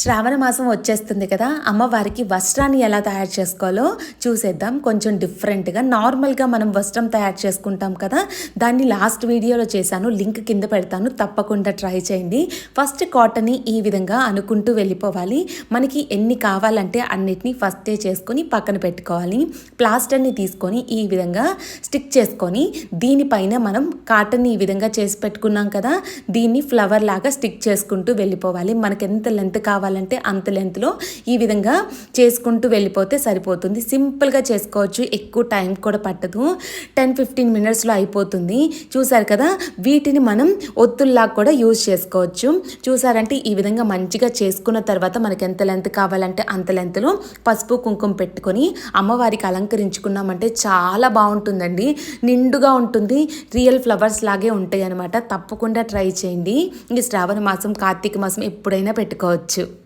శ్రావణ మాసం వచ్చేస్తుంది కదా అమ్మవారికి వస్త్రాన్ని ఎలా తయారు చేసుకోవాలో చూసేద్దాం. కొంచెం డిఫరెంట్గా నార్మల్గా మనం వస్త్రం తయారు చేసుకుంటాం కదా దాన్ని లాస్ట్ వీడియోలో చేశాను లింక్ కింద పెడతాను తప్పకుండా ట్రై చేయండి. ఫస్ట్ కాటన్ని ఈ విధంగా అనుకుంటూ వెళ్ళిపోవాలి. మనకి ఎన్ని కావాలంటే అన్నిటినీ ఫస్టే చేసుకొని పక్కన పెట్టుకోవాలి. ప్లాస్టర్ని తీసుకొని ఈ విధంగా స్టిక్ చేసుకొని దీనిపైన మనం కాటన్ని ఈ విధంగా చేసి పెట్టుకున్నాం కదా దీన్ని ఫ్లవర్ లాగా స్టిక్ చేసుకుంటూ వెళ్ళిపోవాలి. మనకి ఎంత లెంత్ కావాలంటే అంత లెంత్లో ఈ విధంగా చేసుకుంటూ వెళ్ళిపోతే సరిపోతుంది. సింపుల్గా చేసుకోవచ్చు. ఎక్కువ టైం కూడా పట్టదు. టెన్ ఫిఫ్టీన్ మినిట్స్లో అయిపోతుంది. చూసారు కదా? వీటిని మనం ఒత్తుల్లా కూడా యూజ్ చేసుకోవచ్చు. చూసారంటే ఈ విధంగా మంచిగా చేసుకున్న తర్వాత మనకి ఎంత లెంత్ కావాలంటే అంత లెంత్లో పసుపు కుంకుమ పెట్టుకొని అమ్మవారికి అలంకరించుకున్నామంటే చాలా బాగుంటుందండి. నిండుగా ఉంటుంది. రియల్ ఫ్లవర్స్ లాగే ఉంటాయి అనమాట తప్పకుండా ట్రై చేయండి. ఈ శ్రావణ మాసం కార్తీక మాసం ఎప్పుడైనా పెట్టుకోవచ్చు.